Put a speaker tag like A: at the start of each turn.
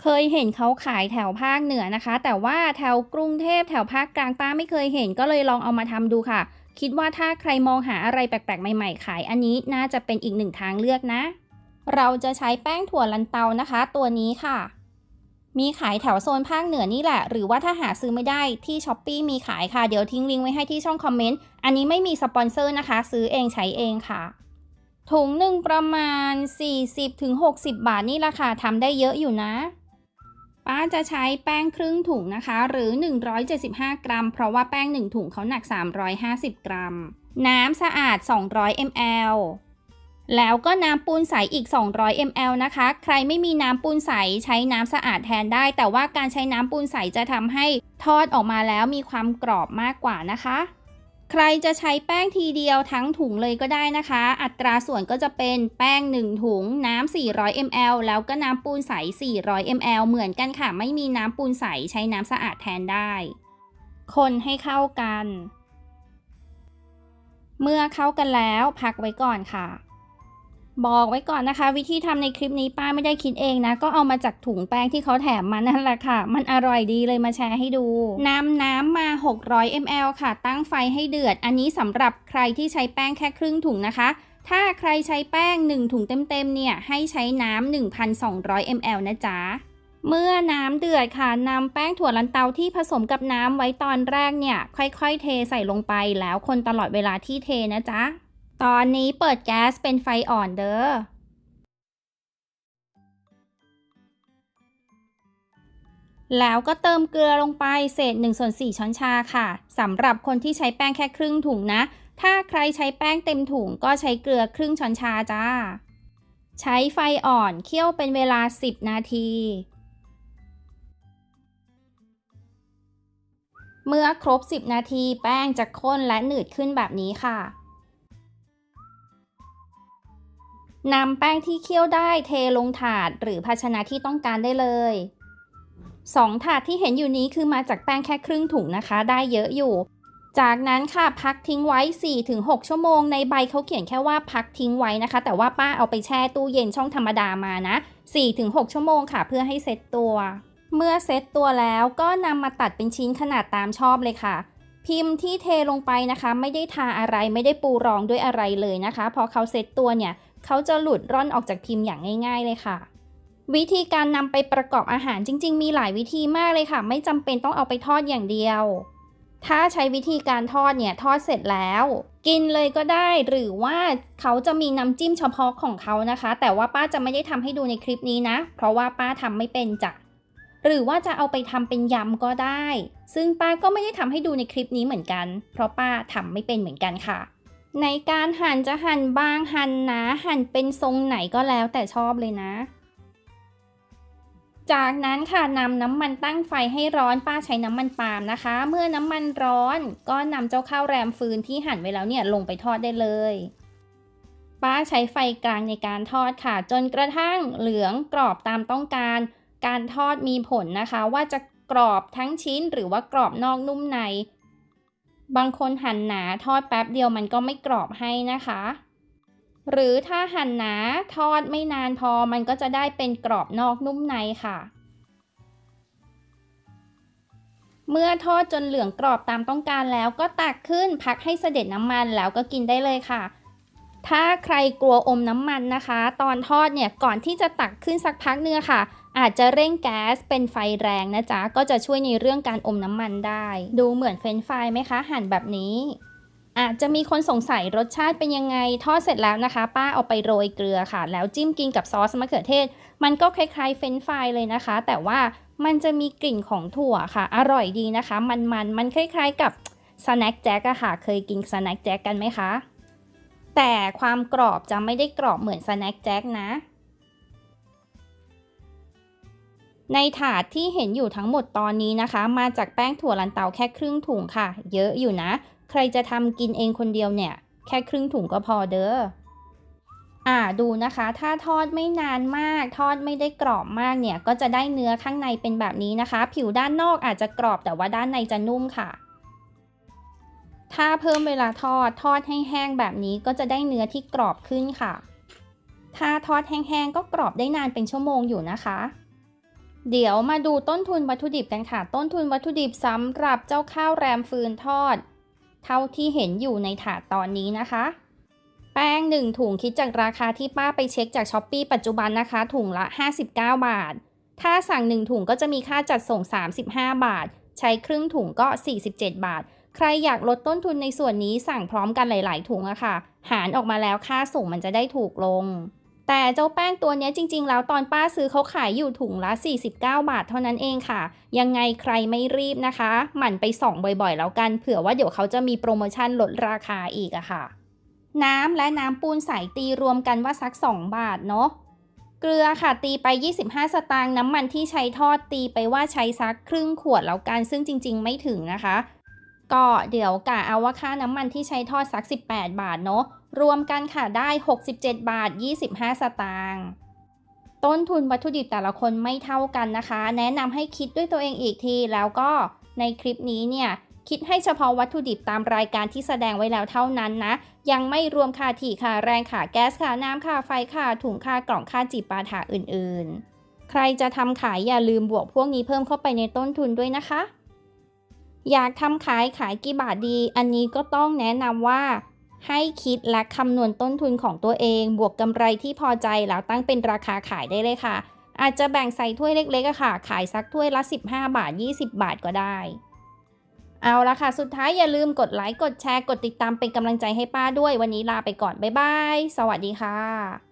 A: เคยเห็นเขาขายแถวภาคเหนือนะคะ แต่ว่าแถวกรุงเทพแถวภาคกลางป้าไม่เคยเห็น ก็เลยลองเอามาทำดูค่ะ คิดว่าถ้าใครมองหาอะไรแปลกๆ ใหม่ๆ ขายอันนี้น่าจะเป็นอีกหนึ่งทางเลือกนะ เราจะใช้แป้งถั่วลันเตานะคะ ตัวนี้ค่ะ มีขายแถวโซนภาคเหนือนี่แหละ หรือว่าถ้าหาซื้อไม่ได้ที่ช้อปปีมีขายค่ะ เดี๋ยวทิ้งลิงก์ไว้ให้ที่ช่องคอมเมนต์ อันนี้ไม่มีสปอนเซอร์นะคะ ซื้อเองใช้เองค่ะถุงหนึ่งประมาณ 40-60 บาทนี่ราคาทำได้เยอะอยู่นะ ป้าจะใช้แป้งครึ่งถุงนะคะ หรือ 175 กรัม เพราะว่าแป้ง 1 ถุงเขาหนัก 350 กรัม น้ำสะอาด 200 ml แล้วก็น้ำปูนใสอีก 200 ml นะคะ ใครไม่มีน้ำปูนใสใช้น้ำสะอาดแทนได้ แต่ว่าการใช้น้ำปูนใสจะทำให้ทอดออกมาแล้วมีความกรอบมากกว่านะคะ ใครจะใช้แป้งทีเดียวทั้งถุงเลยก็ได้นะคะ อัตราส่วนก็จะเป็นแป้ง 1 ถุง น้ำ 400 ml แล้วก็น้ำปูนใส 400 ml เหมือนกันค่ะ ไม่มีน้ำปูนใสใช้น้ำสะอาดแทนได้ คนให้เข้ากัน เมื่อเข้ากันแล้วพักไว้ก่อนค่ะ บอกไว้ก่อนนะคะ วิธีทำในคลิปนี้ป้าไม่ได้คิดเองนะ ก็เอามาจากถุงแป้งที่เขาแถมมานั่นแหละค่ะ มันอร่อยดีเลยมาแชร์ให้ดู น้ำน้ำมา 600 ml ค่ะ ตั้งไฟให้เดือด อันนี้สำหรับใครที่ใช้แป้งแค่ครึ่งถุงนะคะถ้าใครใช้แป้ง 1 ถุงเต็มๆ เนี่ย ให้ใช้น้ำ 1,200 ml นะจ๊ะ เมื่อน้ำเดือดค่ะนำแป้งถั่วลันเตาที่ผสมกับน้ำไว้ตอนแรกเนี่ย ค่อยๆ เทใส่ลงไปแล้วคนตลอดเวลาที่เทนะจ๊ะ ตอนนี้เปิดแก๊สเป็นไฟอ่อนเด้อ แล้วก็เติมเกลือลงไปเศษ1ส่วน4ช้อนชาค่ะ สำหรับคนที่ใช้แป้งแค่ครึ่งถุงนะ ถ้าใครใช้แป้งเต็มถุงก็ใช้เกลือครึ่งช้อนชาจ้า ใช้ไฟอ่อนเคี่ยวเป็นเวลา 10 นาที เมื่อครบ 10 นาทีแป้งจะข้นและหนืดขึ้นแบบนี้ค่ะ นำแป้งที่เคี่ยวได้เทลงถาดหรือภาชนะที่ต้องการได้เลยสองถาดที่เห็นอยู่นี้คือมาจากแป้งแค่ครึ่งถุงนะคะ ได้เยอะอยู่ จากนั้นค่ะพักทิ้งไว้ 4-6 ชั่วโมง ในใบเขาเขียนแค่ว่าพักทิ้งไว้นะคะ แต่ว่าป้าเอาไปแช่ตู้เย็นช่องธรรมดามานะ 4-6 ชั่วโมงค่ะ เพื่อให้เซ็ตตัว เมื่อเซ็ตตัวแล้วก็นำมาตัดเป็นชิ้นขนาดตามชอบเลยค่ะพิมพ์ที่เทลงไปนะคะ ไม่ได้ทาอะไรไม่ได้ปูรองด้วยอะไรเลยนะคะ พอเขาเซ็ตตัวเนี่ย เขาจะหลุดร่อนออกจากพิมพ์อย่างง่าย ๆ เลยค่ะ วิธีการนำไปประกอบอาหารจริง ๆ มีหลายวิธีมากเลยค่ะ ไม่จำเป็นต้องเอาไปทอดอย่างเดียว ถ้าใช้วิธีการทอดเนี่ยทอดเสร็จแล้ว กินเลยก็ได้หรือว่าเขาจะมีน้ำจิ้มเฉพาะของเขานะคะ แต่ว่าป้าจะไม่ได้ทำให้ดูในคลิปนี้นะ เพราะว่าป้าทำไม่เป็นจ้ะหรือว่าจะเอาไปทำเป็นยำก็ได้ ซึ่งป้าก็ไม่ได้ทำให้ดูในคลิปนี้เหมือนกัน เพราะป้าทำไม่เป็นเหมือนกันค่ะ ในการหั่นจะหั่นบางหั่นหนาหั่นเป็นทรงไหนก็แล้วแต่ชอบเลยนะ จากนั้นค่ะนำน้ำมันตั้งไฟให้ร้อนป้าใช้น้ำมันปาล์มนะคะ เมื่อน้ำมันร้อนก็นำเจ้าข้าวแรมฟืนที่หั่นไว้แล้วเนี่ยลงไปทอดได้เลย ป้าใช้ไฟกลางในการทอดค่ะ จนกระทั่งเหลืองกรอบตามต้องการ การทอดมีผลนะคะ ว่าจะกรอบทั้งชิ้นหรือว่ากรอบนอกนุ่มใน บางคนหั่นหนาทอดแป๊บเดียวมันก็ไม่กรอบให้นะคะ หรือถ้าหั่นหนาทอดไม่นานพอมันก็จะได้เป็นกรอบนอกนุ่มในค่ะ เมื่อทอดจนเหลืองกรอบตามต้องการแล้วก็ตักขึ้นพักให้เสด็จน้ำมันแล้วก็กินได้เลยค่ะ ถ้าใครกลัวอมน้ำมันนะคะ ตอนทอดเนี่ยก่อนที่จะตักขึ้นสักพักเนื้อค่ะ อาจจะเร่งแก๊สเป็นไฟแรงนะจ๊ะ ก็จะช่วยในเรื่องการอมน้ำมันได้ ดูเหมือนเฟรนฟรายไหมคะ หั่นแบบนี้ อาจจะมีคนสงสัยรสชาติเป็นยังไง ทอดเสร็จแล้วนะคะ ป้าเอาไปโรยเกลือค่ะ แล้วจิ้มกินกับซอสมะเขือเทศ มันก็คล้ายๆเฟรนฟรายเลยนะคะ แต่ว่ามันจะมีกลิ่นของถั่วค่ะ อร่อยดีนะคะ มันๆ มันคล้ายๆ กับสแน็คแจ็คอะค่ะ เคยกินสแน็คแจ็คกันไหมคะ แต่ความกรอบจะไม่ได้กรอบเหมือนสแน็คแจ็คนะ ในถาดที่เห็นอยู่ทั้งหมดตอนนี้นะคะ มาจากแป้งถั่วลันเตาแค่ครึ่งถุงค่ะ เยอะอยู่นะ ใครจะทำกินเองคนเดียวเนี่ย แค่ครึ่งถุงก็พอเด้ออ่าดูนะคะ ถ้าทอดไม่นานมาก ทอดไม่ได้กรอบมากเนี่ย ก็จะได้เนื้อข้างในเป็นแบบนี้นะคะ ผิวด้านนอกอาจจะกรอบแต่ว่าด้านในจะนุ่มค่ะ ถ้าเพิ่มเวลาทอดทอดให้แห้งแบบนี้ก็จะได้เนื้อที่กรอบขึ้นค่ะ ถ้าทอดแห้งๆก็กรอบได้นานเป็นชั่วโมงอยู่นะคะ เดี๋ยวมาดูต้นทุนวัตถุดิบกันค่ะ ต้นทุนวัตถุดิบสำหรับเจ้าข้าวแรมฟืนทอด เท่าที่เห็นอยู่ในถาดตอนนี้นะคะ แป้ง 1 ถุงคิดจากราคาที่ป้าไปเช็คจากช้อปปีปัจจุบันนะคะ ถุงละ 59 บาท ถ้าสั่ง 1 ถุงก็จะมีค่าจัดส่ง 35 บาท ใช้ครึ่งถุงก็ 47 บาท ใครอยากลดต้นทุนในส่วนนี้สั่งพร้อมกันหลาย ๆ ถุงอะค่ะ หารออกมาแล้วค่าส่งมันจะได้ถูกลง แต่เจ้าแป้งตัวนี้จริง ๆ แล้วตอนป้าซื้อเขาขายอยู่ถุงละ 49 บาทเท่านั้นเองค่ะ ยังไงใครไม่รีบนะคะ หมั่นไปส่องบ่อย ๆ แล้วกันเผื่อว่าเดี๋ยวเขาจะมีโปรโมชั่นลดราคาอีกอะค่ะ น้ำและน้ำปูนใสตีรวมกันว่าสัก 2 บาทเนาะเกลือค่ะตีไป 25 สตางค์น้ำมันที่ใช้ทอดตีไปว่าใช้สักครึ่งขวดแล้วกันซึ่งจริง ๆ ไม่ถึงนะคะ ก็เดี๋ยวกะเอาว่าค่าน้ำมันที่ใช้ทอดสัก 18 บาทเนาะรวมกันค่ะได้ 67 บาท 25 สตางค์ต้นทุนวัตถุดิบแต่ละคนไม่เท่ากันนะคะ แนะนำให้คิดด้วยตัวเองอีกที แล้วก็ในคลิปนี้เนี่ยคิดให้เฉพาะวัตถุดิบตามรายการที่แสดงไว้แล้วเท่านั้นนะ ยังไม่รวมค่าถี่ค่าแรงค่าแก๊สค่าน้ำค่าไฟค่าถุงค่ากล่องค่าจีบปาถาอื่นๆ ใครจะทำขายอย่าลืมบวกพวกนี้เพิ่มเข้าไปในต้นทุนด้วยนะคะ อยากทำขายขายกี่บาทดี อันนี้ก็ต้องแนะนำว่า ให้คิดและคำนวณต้นทุนของตัวเอง บวกกำไรที่พอใจแล้วตั้งเป็นราคาขายได้เลยค่ะ อาจจะแบ่งใส่ถ้วยเล็กๆค่ะ ขายสักถ้วยละ 15 บาท 20 บาทก็ได้ เอาละค่ะ สุดท้ายอย่าลืมกดไลค์กดแชร์กดติดตามเป็นกำลังใจให้ป้าด้วยวันนี้ลาไปก่อนบ๊ายบายสวัสดีค่ะ